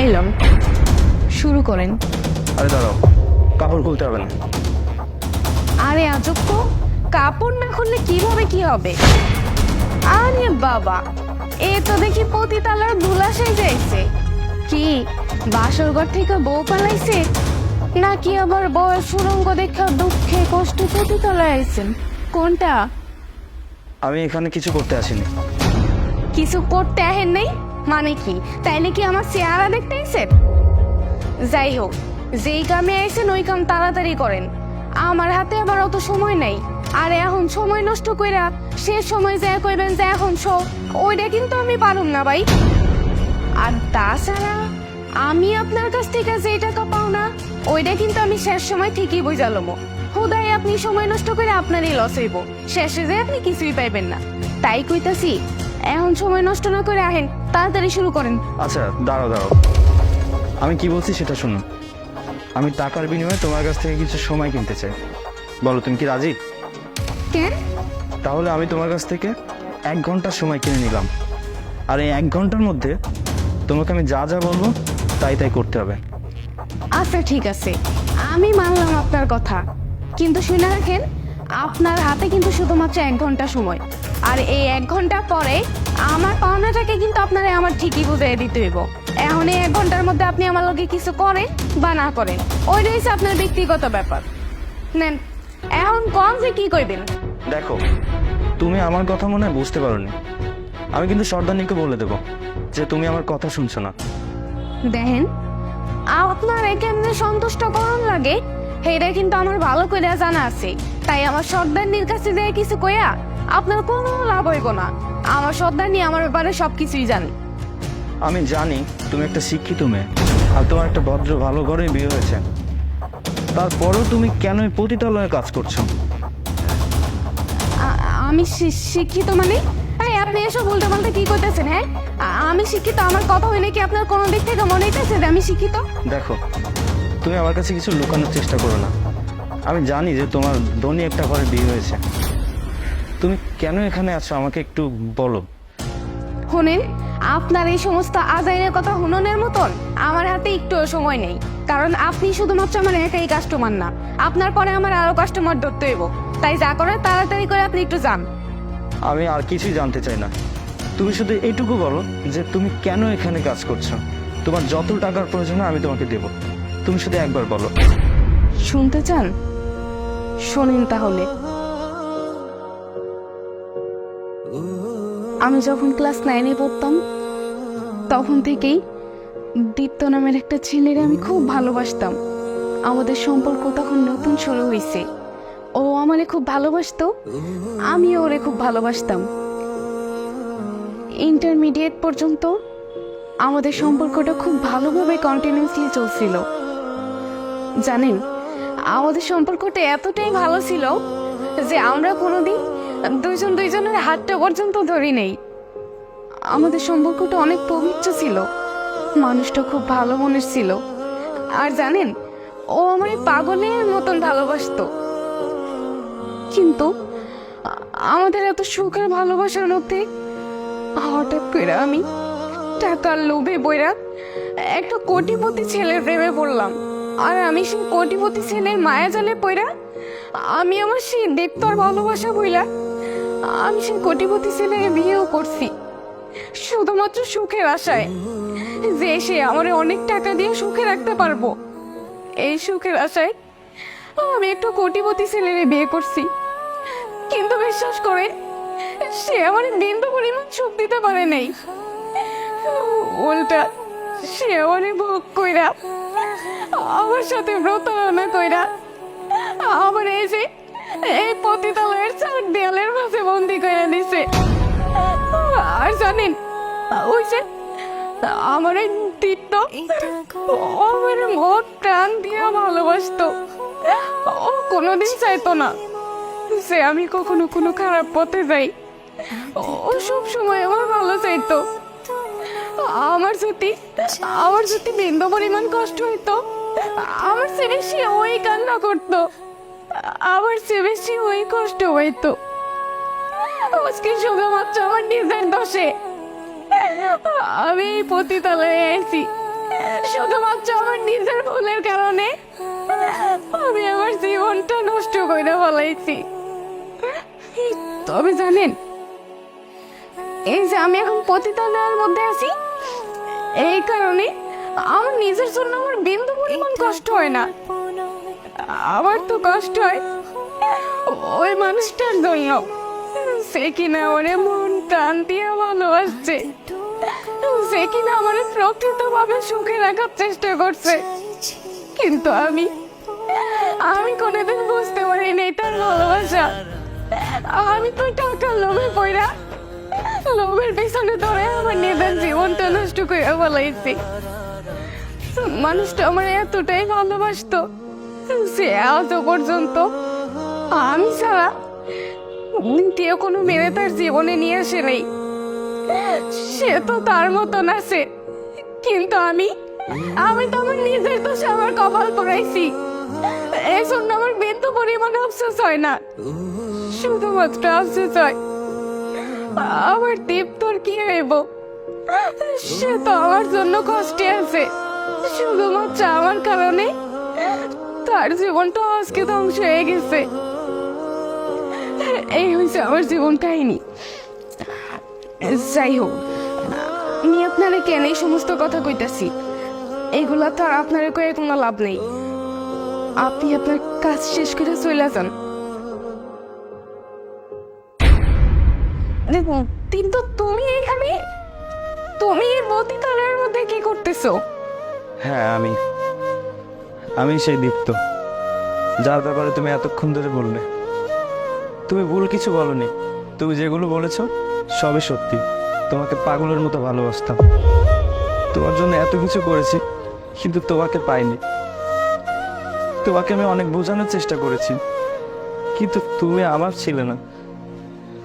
এই লন শুরু করেন। আরে দাঁড়াও কাপড় খুলতে হবে না। আরে আজব তো কাপড় না খুললে কীভাবে কি হবে? আরে বাবা এ তো দেখি পতিতালার দুলাশাই যাইছে কি বাসরঘর থেকে বউ পালাইছে? নাকি আবার বয়স সুরঙ্গ দেখা দুঃখে কষ্ট পতিতলায় আইছেন? কোনটা? আমি এখানে কিছু করতে আসিনি। কিছু করতে আহেন নেই? মানে কি? তাইলে কি আমার চেহারা দেখতে আইছেন যাই হোক যেই কামে আইসেন ওই কাম তাড়াতাড়ি করেন। আমার হাতে আবার অত সময় নেই। আর এখন সময় নষ্ট কইরা শেষ সময় যা কইবেন যে এখন শো। ওইটা কিন্তু আমি পারুম না ভাই। আর তাছাড়া আমি আপনার কাছ থেকে যে টাকা পাও না, ওইটা কিন্তু আমি শেষ সময় ঠিকই বুঝালমো হুদাই আপনি সময় নষ্ট করে আপনারই লস হইব। শেষে যে আপনি কিছুই পাইবেন না। তাই কইতাছি এখন সময় নষ্ট না করে আহেন তাড়াতাড়ি শুরু করেন। আচ্ছা দাঁড়াও দাঁড়াও। আমি কি বলছি সেটা শুনুন। আমি টাকার বিনিময়ে তোমার কাছ থেকে কিছু সময় কিনতে চাই। বলো তুমি কি রাজি? কেন তাহলে আমি তোমার কাছ থেকে এক ঘণ্টার সময় কিনে নিলাম। আর এই এক ঘণ্টার মধ্যে তোমাকে আমি যা যা বলব তাই তাই করতে হবে। আচ্ছা ঠিক আছে। আমি মানলাম আপনার কথা। কিন্তু শুনে রাখেন আপনার হাতে কিন্তু শুধুমাত্র এক ঘণ্টা সময়। আর এই এক ঘণ্টা পরে আমার পাওনাটাকে কিন্তু আপনারা আমার ঠিকই বুঝিয়ে দিতে হইব। এখন এই এক ঘণ্টার মধ্যে আপনি আমার লগে কিছু করেন বা না করেন ওইটা হচ্ছে আপনার ব্যক্তিগত ব্যাপার। নেন এখন কম যে কি কইবেন? দেখো তুমি আমার কথা মনে হয় বুঝতে পারোনি। আমি কিন্তু সর্দারনিকে বলে দেবো যে তুমি আমার কথা শুনছো না। দেখেন আপনার কেমনে সন্তুষ্ট করণ লাগে সেইটা কিন্তু আমার ভালো করে জানা আছে। তাই আমার সর্দারনির কাছে দিয়ে কিছু কইয়া আপনার কোনো লাভ হইব না। আমার সর্দারনি আমার ব্যাপারে সবকিছুই জানি। আমি জানি তুমি একটা শিক্ষিত মেয়ে আর তোমার একটা ভদ্র ভালো ঘরে বিয়ে হয়েছে। তারপরেও তুমি কেন পতিতালয়ে কাজ করছ? আমি শিক্ষিত মানে? আপনি এসব বলতে বলতে কি করতেছেন হ্যাঁ? আমি শিক্ষিত আমার কথা হইলে কি আপনার কোনো দিক থেকে মনে হইতেছে যে আমি শিক্ষিত? দেখো তুমি আমার কাছে কিছু লুকানোর চেষ্টা করো না। আমি জানি যে তোমার ধনী একটা ঘরে বিয়ে হয়েছে। তুমি কেন এখানে আছো? আমাকে একটু বলো। শুনেন আপনার এই সমস্ত আজাইনের কথা হুননের মতন আমার হাতে একটুও সময় নেই। কারণ আপনি শুধুমাত্র আমার একাই কাস্টমার না আপনার পরে আমার আরও কাস্টমার ধরতে হইব। তাই যা করে তাড়াতাড়ি করে আপনি একটু যান। আমি আর কিছুই জানতে চাই না। তুমি শুধু এইটুকু বলো যে তুমি কেন এখানে কাজ করছ? তোমার যত টাকার প্রয়োজন হয় আমি তোমাকে দেব। তুমি শুধু একবার বলো। শুনতে চান? শোনেন তাহলে। আমি যখন ক্লাস নাইনে পড়তাম, তখন থেকেই দীপ্ত নামের একটা ছেলের আমি খুব ভালোবাসতাম। আমাদের সম্পর্ক তখন নতুন শুরু হয়েছে ও আমারে খুব ভালোবাসতো, আমিও ওরে খুব ভালোবাসতাম। ইন্টারমিডিয়েট পর্যন্ত আমাদের সম্পর্কটা খুব ভালোভাবে কন্টিনিউসলি চলছিল। জানেন, আমাদের সম্পর্কটা এতটাই ভালো ছিল যে আমরা কোনোদিন দুইজন দুইজনের হাতটা পর্যন্ত ধরি নেই। আমাদের সম্পর্কটা অনেক পবিত্র ছিল। মানুষটা খুব ভালো মনের ছিল। আর জানেন, ও আমার পাগলের মতন ভালোবাসতো। কিন্তু আমাদের এত সুখের ভালোবাসার মধ্যে হঠাৎ করে আমি টাকার লোভে বইরা একটা কোটিপতি ছেলের প্রেমে পড়লাম। আর আমি সেই কোটিপতি ছেলের মায়া জালে পইরা আমি আমার সেই দেবতর ভালোবাসা বইলা আমি সেই কোটিপতি ছেলের বিয়েও করছি। শুধুমাত্র সুখের আশায় যে সে আমার অনেক টাকা দিয়ে সুখে রাখতে পারব। এই সুখের আশায় আমি একটু কোটিপতি ছেলের বিয়ে করছি। কিন্তু বিশ্বাস করে সে আমার বিন্দু পরিমাণ সুখ দিতে পারে নাই। উল্টা সে আমারে ভোগ কইরা, আমার সাথে প্রতারণা কইরা, আমার এই যে এই পতিতালয়ের চার দেয়ালের মাঝে বন্দি কইরা দিছে। আর জানেন, ওই যে আমার এই তীর্থ আমার মত প্রাণ দিয়ে ভালোবাসতো। ও কোনোদিন চাইতো না যে আমি কখনো কোনো খারাপ পথে যাই। ও সব সময় আমার ভালো চাইতো। আমার যদি আমার যদি বিন্দু পরিমাণ কষ্ট হইতো, আমার চেয়ে বেশি ওই কান্না করতো। আমার চেয়ে বেশি ওই কষ্ট হইতো। আজকে শুধুমাত্র আমার নিজের দোষে। আমি পতিতালয়ে আছি শুধুমাত্র আমার নিজের ভুলের কারণে। আমি আমার জীবনটা নষ্ট করে ফেলাইছি। তবে জানেন এই যে আমি এখন পতিতালয়ের মধ্যে আছি এই কারণে আমার নিজের জন্য আমার বিন্দু পরিমাণ কষ্ট হয় না। আমার তো কষ্ট হয়। ওই মানুষটার জন্য। সে কিনা আমার মন প্রাণ দিয়ে ভালোবাসছে। সে কিনা আমার প্রকৃতভাবে সুখে রাখার চেষ্টা করছে। কিন্তু আমি আমি কোনোদিন বুঝতে পারিনি তার ভালোবাসা। আমি তো টাকার লোভে পড়া। লোভের পেছনে ধরে আমার নিজের জীবনটা নষ্ট করে ফেলাইছি। মানুষটা আমার এতটাই ভালোবাসতো। সে আজও পর্যন্ত আমি ছাড়া দ্বিতীয় কোনো মেয়ে তার জীবনে নিয়ে আসে নেই। সে তো তার মতন আছে। কিন্তু আমি আমি তো আমার নিজের দোষে আমার কপাল পড়াইছি। এই জন্য আমার বিন্দু পরিমাণ আফসোস হয় না। শুধুমাত্র আফসোস হয়, আমার দীপ্তর কি হইব? সে তো আমার জন্য কষ্টে আছে। শুধুমাত্র আমার কারণে তার জীবনটা আজকে ধ্বংস হয়ে গেছে। এই হয়েছে আমার জীবন কাহিনী। যাই হোক, আমি আপনারা কেন এই সমস্ত কথা কইতাছি? এগুলা তো আর আপনারা কয়ে কোনো লাভ নেই। আপনি আপনার কাজ শেষ করে চলে যান। দেখুন, কিন্তু তুমি এখানে তুমি এই মতিতলার মধ্যে কি করতেছো? হ্যাঁ আমি আমি সেই দীপ্ত, যার ব্যাপারে তুমি এতক্ষণ ধরে বললে। তুমি ভুল কিছু বলনি। তুমি যেগুলো বলেছ, সবই সত্যি। তোমাকে পাগলের মতো ভালোবাসতাম। তোমার জন্য এত কিছু করেছি, কিন্তু তোমাকে পাইনি। তোমাকে আমি অনেক বোঝানোর চেষ্টা করেছি, কিন্তু তুমি আমার ছিলে না।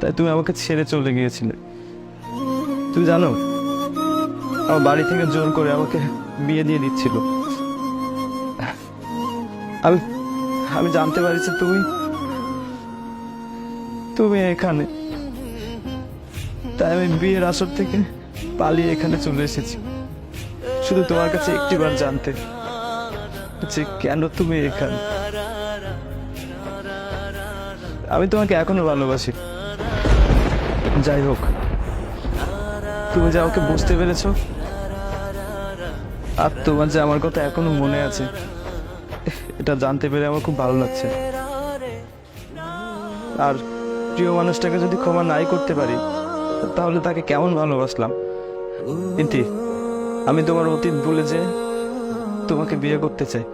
তাই তুমি আমাকে ছেড়ে চলে গিয়েছিলে। তুমি জানো, আমার বাড়ি থেকে জোর করে আমাকে বিয়ে দিয়ে দিচ্ছিল। আমি আমি জানতে পারছি তুমি তুমি এখানে। তাই আমি বিয়ের আসর থেকে পালিয়ে এখানে চলে এসেছি। শুধু তোমার কাছে একটিবার জানতে যে কেন তুমি এখানে। আমি তোমাকে এখনও ভালোবাসি। যাই হোক, তুমি যে আমাকে বুঝতে পেরেছ, আর তোমার যে আমার কথা এখনও মনে আছে এটা জানতে পেরে আমার খুব ভালো লাগছে। আর প্রিয় মানুষটাকে যদি ক্ষমা নাই করতে পারি, তাহলে তাকে কেমন ভালোবাসলাম? ইতি আমি তোমার অতীত ভুলে যে তোমাকে বিয়ে করতে চাই।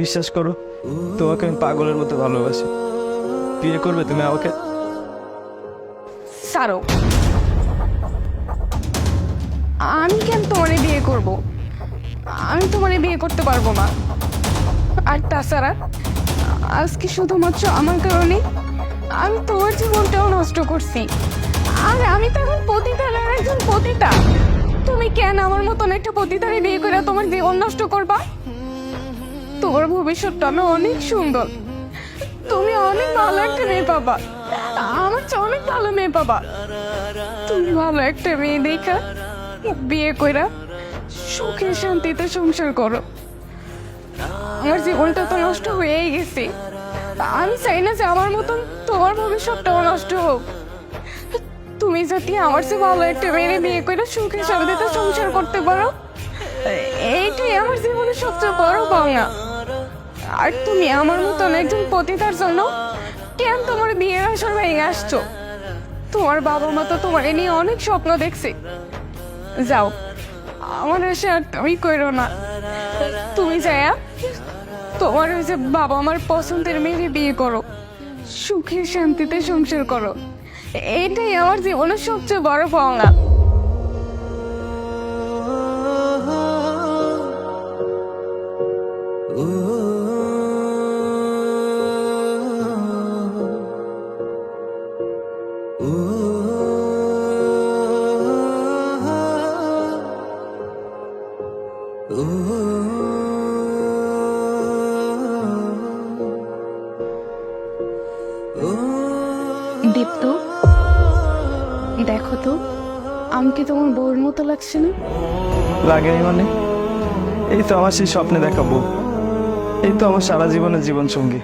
বিশ্বাস করো, তোমাকে আমি পাগলের মতো ভালোবাসি। বিয়ে করবে তুমি আমাকে? সারো। আমি কেন তোমারে বিয়ে করব? আমি তোমারে বিয়ে করতে পারব না। আর তাছাড়া, আজকে শুধুমাত্র আমার কারণে আমি তোমার জীবনটাও নষ্ট করছি। আর আমি তো এখন পতিতার একজন পতিতা। তুমি কেন আমার মতন একটা পতিতারে বিয়ে করে তোমার জীবন নষ্ট করবা? তোমার ভবিষ্যৎটা না অনেক সুন্দর। তুমি অনেক ভালো একটা মেয়ে পাবা। আমার চেয়ে অনেক ভালো মেয়ে পাবা। তুমি ভালো একটা মেয়ে দেখা, বিয়ে কইরা সুখে শান্তিতে সংসার করো। আমার জীবনটা তো নষ্ট হয়েই গেছে। আমি চাই না যে আমার মতন তোমার ভবিষ্যৎটাও নষ্ট হোক। তুমি যদি আমার চেয়ে ভালো একটা মেয়ে বিয়ে করে সুখে শান্তিতে সংসার করতে পারো, এইটাই আমার জীবনের সবচেয়ে বড় পাওনা। আর তুমি আমার মতন একজন পতিতার জন্য কেন তোমার বিয়ের আসর ভেঙে আসছো? তোমার বাবা মা তো তোমার এ নিয়ে অনেক স্বপ্ন দেখছে। যাও, আমার এসে আর তুমি কইরো না। তুমি যায়া তোমার ওই যে বাবা আমার পছন্দের মেয়েকে বিয়ে করো। সুখে শান্তিতে সংসার করো। এটাই আমার জীবনের সবচেয়ে বড় পাওনা। তো? আমাকে তোমার বউর মতো লাগছে না? লাগে মানে? এই তো আমার সেই স্বপ্নে দেখাবো এই তো আমার সারা জীবনের জীবন সঙ্গী